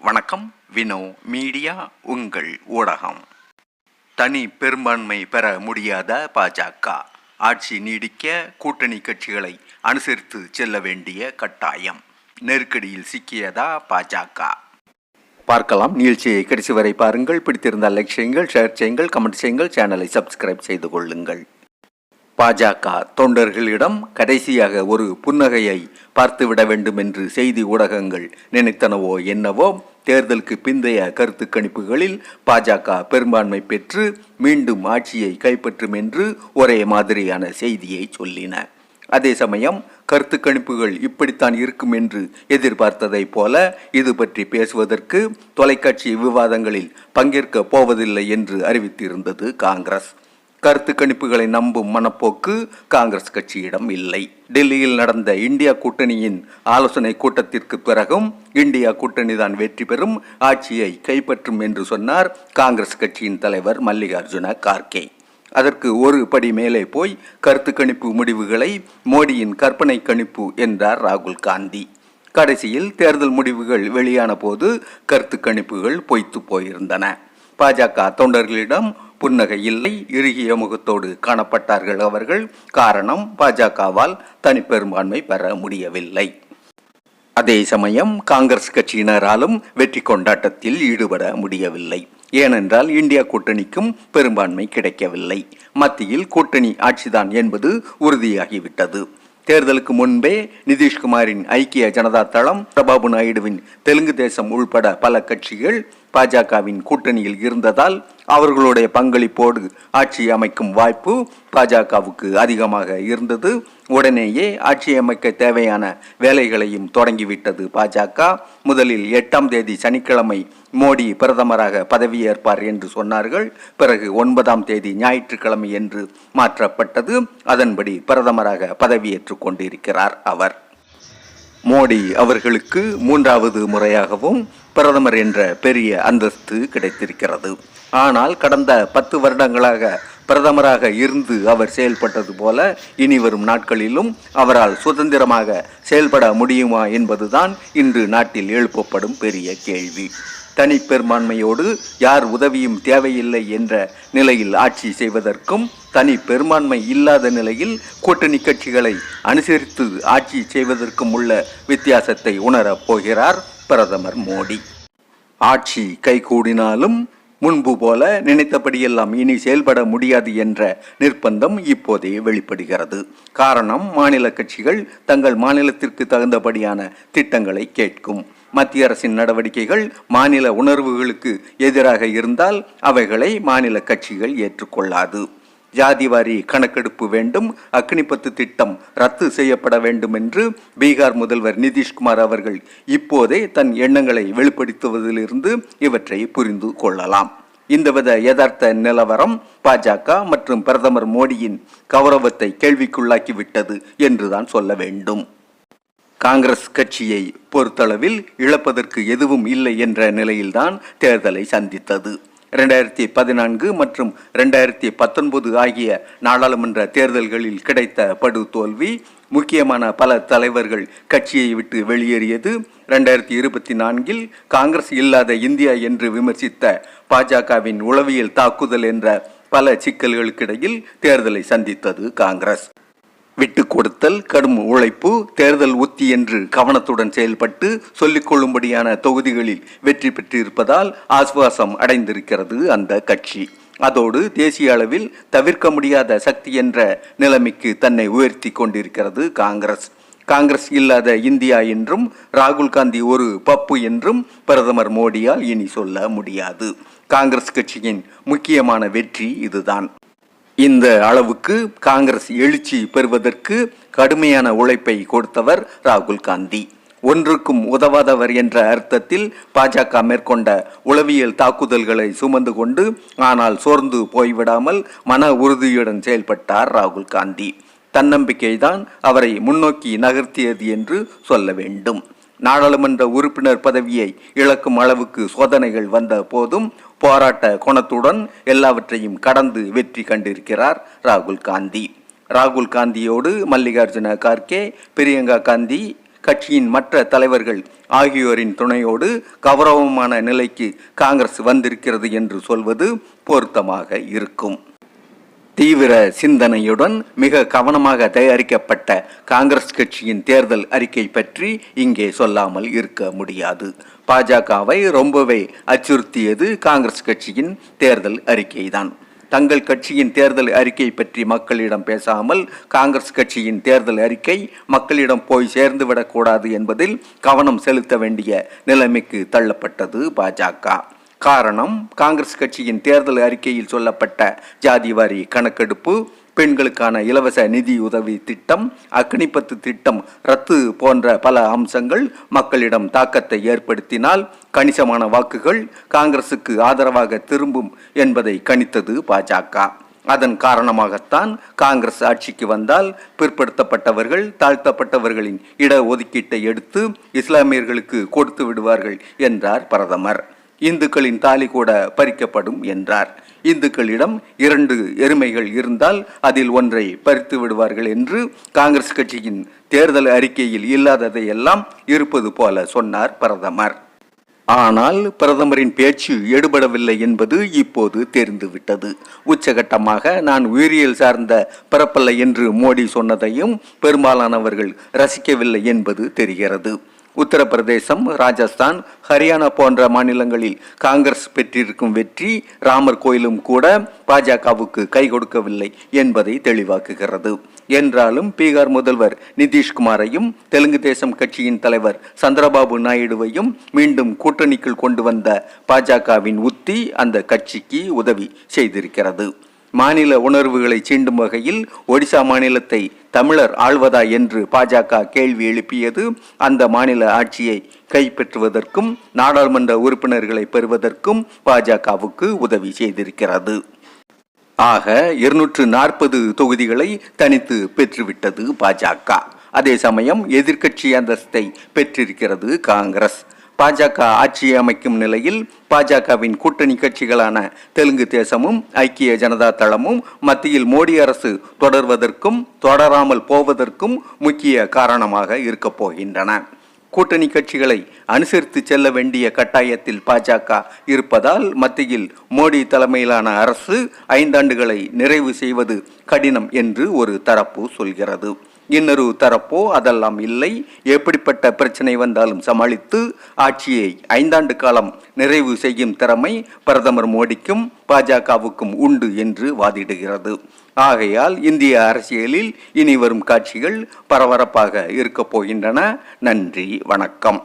வணக்கம் வினோ மீடியா உங்கள் ஊடகம். தனி பெரும்பான்மை பெற முடியாத பாஜக. ஆட்சி நீடிக்க கூட்டணி கட்சிகளை அனுசரித்து செல்ல வேண்டிய கட்டாயம். நெருக்கடியில் சிக்கியதா பாஜக? பார்க்கலாம். நிகழ்ச்சியை கடைசி வரை பாருங்கள். பிடித்திருந்தால் லைக் செய்யுங்கள் ஷேர் செய்யுங்கள் கமெண்ட் செய்யுங்கள் சேனலை சப்ஸ்கிரைப் செய்து கொள்ளுங்கள். பாஜக தொண்டர்களிடம் கடைசியாக ஒரு புன்னகையை பார்த்துவிட வேண்டும் என்று செய்தி ஊடகங்கள் நினைத்தனவோ என்னவோ தேர்தலுக்கு பிந்தைய கருத்து கணிப்புகளில் பாஜக பெரும்பான்மை பெற்று மீண்டும் ஆட்சியை கைப்பற்றும் என்று ஒரே மாதிரியான செய்தியை சொல்லின. அதே சமயம் கருத்து கணிப்புகள் இப்படித்தான் இருக்கும் என்று எதிர்பார்த்ததைப் போல இது பற்றி பேசுவதற்கு தொலைக்காட்சி விவாதங்களில் பங்கேற்க போவதில்லை என்று அறிவித்திருந்தது காங்கிரஸ். கருத்து கணிப்புகளை நம்பும் மனப்போக்கு காங்கிரஸ் கட்சியிடம் இல்லை. டெல்லியில் நடந்த இந்தியா கூட்டணியின் ஆலோசனை கூட்டத்திற்கு பிறகும் இந்தியா கூட்டணி தான் வெற்றி பெறும் ஆட்சியை கைப்பற்றும் என்று சொன்னார் காங்கிரஸ் கட்சியின் தலைவர் மல்லிகார்ஜுன கார்கே. அதற்கு ஒரு படி மேலே போய் கருத்து கணிப்பு முடிவுகளை மோடியின் கற்பனை கணிப்பு என்றார் ராகுல் காந்தி. கடைசியில் தேர்தல் முடிவுகள் வெளியான போது கருத்து கணிப்புகள் பொய்த்து போயிருந்தன. பாஜக தொண்டர்களிடம் புன்னகை இல்லை இறுகிய முகத்தோடு காணப்பட்டார்கள் அவர்கள். காரணம் பாஜகவால் தனிப்பெரும்பான்மை பெற முடியவில்லை. அதே சமயம் காங்கிரஸ் கட்சியினராலும் வெற்றி கொண்டாட்டத்தில் ஈடுபட முடியவில்லை. ஏனென்றால் இந்தியா கூட்டணிக்கும் பெரும்பான்மை கிடைக்கவில்லை. மத்தியில் கூட்டணி ஆட்சிதான் என்பது உறுதியாகிவிட்டது. தேர்தலுக்கு முன்பே நிதிஷ்குமாரின் ஐக்கிய ஜனதா தளம் பிரபாபு நாயுடுவின் தெலுங்கு தேசம் உள்பட பல கட்சிகள் பாஜகவின் கூட்டணியில் இருந்ததால் அவர்களுடைய பங்களிப்போடு ஆட்சி அமைக்கும் வாய்ப்பு பாஜகவுக்கு அதிகமாக இருந்தது. உடனேயே ஆட்சி அமைக்க தேவையான வேலைகளையும் தொடங்கிவிட்டது பாஜக. முதலில் எட்டாம் தேதி சனிக்கிழமை மோடி பிரதமராக பதவியேற்பார் என்று சொன்னார்கள். பிறகு ஒன்பதாம் தேதி ஞாயிற்றுக்கிழமை என்று மாற்றப்பட்டது. அதன்படி பிரதமராக பதவியேற்றுக் கொண்டிருக்கிறார் அவர். மோடி அவர்களுக்கு மூன்றாவது முறையாகவும் பிரதமர் என்ற பெரிய அந்தஸ்து கிடைத்திருக்கிறது. ஆனால் கடந்த பத்து வருடங்களாக பிரதமராக இருந்து அவர் செயல்பட்டது போல இனி வரும் நாட்களிலும் அவரால் சுதந்திரமாக செயல்பட முடியுமா என்பதுதான் இன்று நாட்டில் எழுப்பப்படும் பெரிய கேள்வி. தனிப்பெரும்பான்மையோடு யார் உதவியும் தேவையில்லை என்ற நிலையில் ஆட்சி செய்வதற்கும் தனி பெரும்பான்மை இல்லாத நிலையில் கூட்டணி கட்சிகளை அனுசரித்து ஆட்சி செய்வதற்கும் உள்ள வித்தியாசத்தை உணரப் போகிறார் பிரதமர் மோடி. ஆட்சி கைகூடினாலும் முன்பு போல நினைத்தபடியெல்லாம் இனி செயல்பட முடியாது என்ற நிர்பந்தம் இப்போதே வெளிப்படுகிறது. காரணம் மாநில கட்சிகள் தங்கள் மாநிலத்திற்கு தகுந்தபடியான திட்டங்களை கேட்கும். மத்திய அரசின் நடவடிக்கைகள் மாநில உணர்வுகளுக்கு எதிராக இருந்தால் அவைகளை மாநில கட்சிகள் ஏற்றுக்கொள்ளாது. ஜாதிவாரி கணக்கெடுப்பு வேண்டும் அக்னிபத்து திட்டம் ரத்து செய்யப்பட வேண்டும் என்று பீகார் முதல்வர் நிதிஷ்குமார் அவர்கள் இப்போதே தன் எண்ணங்களை வெளிப்படுத்துவதிலிருந்து இவற்றை புரிந்து கொள்ளலாம். இந்த வித யதார்த்த நிலவரம் பாஜக மற்றும் பிரதமர் மோடியின் கௌரவத்தை கேள்விக்குள்ளாக்கிவிட்டது என்றுதான் சொல்ல வேண்டும். காங்கிரஸ் கட்சியை பொறுத்தளவில் இழப்பதற்கு எதுவும் இல்லை என்ற நிலையில்தான் தேர்தலை சந்தித்தது. ரெண்டாயிரத்தி பதினான்கு மற்றும் ரெண்டாயிரத்தி பத்தொன்பது ஆகிய நாடாளுமன்ற தேர்தல்களில் கிடைத்த படு தோல்வி முக்கியமான பல தலைவர்கள் கட்சியை விட்டு வெளியேறியது. ரெண்டாயிரத்தி இருபத்தி நான்கில் காங்கிரஸ் இல்லாத இந்தியா என்று விமர்சித்த பாஜகவின் உளவியல் தாக்குதல் என்ற பல சிக்கல்களுக்கிடையில் தேர்தலை சந்தித்தது காங்கிரஸ். விட்டு கொடுத்தல் கடும் உழைப்பு தேர்தல் உத்தி என்று கவனத்துடன் செயல்பட்டு சொல்லிக் கொள்ளும்படியான தொகுதிகளில் வெற்றி பெற்றிருப்பதால் ஆசுவாசம் அடைந்திருக்கிறது அந்த கட்சி. அதோடு தேசிய அளவில் தவிர்க்க முடியாத சக்தி என்ற நிலைமைக்கு தன்னை உயர்த்தி கொண்டிருக்கிறது காங்கிரஸ். காங்கிரஸ் இல்லாத இந்தியா என்றும் ராகுல் காந்தி ஒரு பப்பு என்றும் பிரதமர் மோடியால் இனி சொல்ல முடியாது. காங்கிரஸ் கட்சியின் முக்கியமான வெற்றி இதுதான். இந்த அளவுக்கு காங்கிரஸ் எழுச்சி பெறுவதற்கு கடுமையான உழைப்பை கொடுத்தவர் ராகுல் காந்தி. ஒன்றுக்கும் உதவாதவர் என்ற அர்த்தத்தில் பாஜக மேற்கொண்ட உளவியல் தாக்குதல்களை சுமந்து கொண்டு ஆனால் சோர்ந்து போய்விடாமல் மன உறுதியுடன் செயல்பட்டார் ராகுல் காந்தி. தன்னம்பிக்கை தான் அவரை முன்னோக்கி நகர்த்தியது என்று சொல்ல வேண்டும். நாடாளுமன்ற உறுப்பினர் பதவியை இழக்கும் அளவுக்கு சோதனைகள் வந்த போதும் போராட்ட குணத்துடன் எல்லாவற்றையும் கடந்து வெற்றி கண்டிருக்கிறார் ராகுல் காந்தி. ராகுல் காந்தியோடு மல்லிகார்ஜுன கார்கே பிரியங்கா காந்தி கட்சியின் மற்ற தலைவர்கள் ஆகியோரின் துணையோடு கௌரவமான நிலைக்கு காங்கிரஸ் வந்திருக்கிறது என்று சொல்வது பொருத்தமாக இருக்கும். தீவிர சிந்தனையுடன் மிக கவனமாக தயாரிக்கப்பட்ட காங்கிரஸ் கட்சியின் தேர்தல் அறிக்கை பற்றி இங்கே சொல்லாமல் இருக்க முடியாது. பாஜகவை ரொம்பவே அச்சுறுத்தியது காங்கிரஸ் கட்சியின் தேர்தல் அறிக்கைதான். தங்கள் கட்சியின் தேர்தல் அறிக்கை பற்றி மக்களிடம் பேசாமல் காங்கிரஸ் கட்சியின் தேர்தல் அறிக்கை மக்களிடம் போய் சேர்ந்துவிடக்கூடாது என்பதில் கவனம் செலுத்த வேண்டிய நிலைமைக்கு தள்ளப்பட்டது பாஜக. காரணம் காங்கிரஸ் கட்சியின் தேர்தல் அறிக்கையில் சொல்லப்பட்ட ஜாதிவாரி கணக்கெடுப்பு பெண்களுக்கான இலவச நிதி உதவி திட்டம் அக்னிபத்து திட்டம் ரத்து போன்ற பல அம்சங்கள் மக்களிடம் தாக்கத்தை ஏற்படுத்தினால் கணிசமான வாக்குகள் காங்கிரசுக்கு ஆதரவாக திரும்பும் என்பதை கணித்தது பாஜக. அதன் காரணமாகத்தான் காங்கிரஸ் ஆட்சிக்கு வந்தால் பிற்படுத்தப்பட்டவர்கள் தாழ்த்தப்பட்டவர்களின் இட ஒதுக்கீட்டை எடுத்து இஸ்லாமியர்களுக்கு கொடுத்து விடுவார்கள் என்றார் பிரதமர். இந்துக்களின் தாலி கூட பறிக்கப்படும் என்றார். இந்துக்களிடம் இரண்டு எருமைகள் இருந்தால் அதில் ஒன்றை பறித்து விடுவார்கள் என்று காங்கிரஸ் கட்சியின் தேர்தல் அறிக்கையில் இல்லாததை எல்லாம் இருப்பது போல சொன்னார் பிரதமர். ஆனால் பிரதமரின் பேச்சு எடுபடவில்லை என்பது இப்போது தெரிந்துவிட்டது. உச்சகட்டமாக நான் உயிரியல் சார்ந்த பிறப்பல்ல என்று மோடி சொன்னதையும் பெரும்பாலானவர்கள் ரசிக்கவில்லை என்பது தெரிகிறது. உத்தரப்பிரதேசம் ராஜஸ்தான் ஹரியானா போன்ற மாநிலங்களில் காங்கிரஸ் பெற்றிருக்கும் வெற்றி ராமர் கோயிலும் கூட பாஜகவுக்கு கை கொடுக்கவில்லை என்பதை தெளிவாக்குகிறது. என்றாலும் பீகார் முதல்வர் நிதிஷ்குமாரையும் தெலுங்கு தேசம் கட்சியின் தலைவர் சந்திரபாபு நாயுடுவையும் மீண்டும் கூட்டணிக்குள் கொண்டு வந்த பாஜகவின் உத்தி அந்த கட்சிக்கு உதவி செய்திருக்கிறது. மாநில உணர்வுகளை சீண்டும் வகையில் ஒடிசா மாநிலத்தை தமிழர் ஆள்வதா என்று பாஜக கேள்வி எழுப்பியது. அந்த மாநில ஆட்சியை கைப்பற்றுவதற்கும் நாடாளுமன்ற உறுப்பினர்களை பெறுவதற்கும் பாஜகவுக்கு உதவி செய்திருக்கிறது. ஆக இருநூற்று நாற்பது தொகுதிகளை தனித்து பெற்றுவிட்டது பாஜக. அதே சமயம் எதிர்க்கட்சி அந்தஸ்தை பெற்றிருக்கிறது காங்கிரஸ். பாஜக ஆட்சி அமைக்கும் நிலையில் பாஜகவின் கூட்டணி கட்சிகளான தெலுங்கு தேசமும் ஐக்கிய ஜனதா தளமும் மத்தியில் மோடி அரசு தொடர்வதற்கும் தொடராமல் போவதற்கும் முக்கிய காரணமாக இருக்கப் போகின்றன. கூட்டணி கட்சிகளை அனுசரித்து செல்ல வேண்டிய கட்டாயத்தில் பாஜக இருப்பதால் மத்தியில் மோடி தலைமையிலான அரசு ஐந்தாண்டுகளை நிறைவு செய்வது கடினம் என்று ஒரு தரப்பு சொல்கிறது. இன்னொரு தரப்போ அதெல்லாம் இல்லை. எப்படிப்பட்ட பிரச்சனை வந்தாலும் சமாளித்து ஆட்சியை ஐந்தாண்டு காலம் நிறைவு செய்யும் திறமை பிரதமர் மோடிக்கும் பாஜகவுக்கும் உண்டு என்று வாதிடுகிறது. ஆகையால் இந்திய அரசியலில் இனி வரும் காட்சிகள் பரபரப்பாக இருக்கப் போகின்றன. நன்றி வணக்கம்.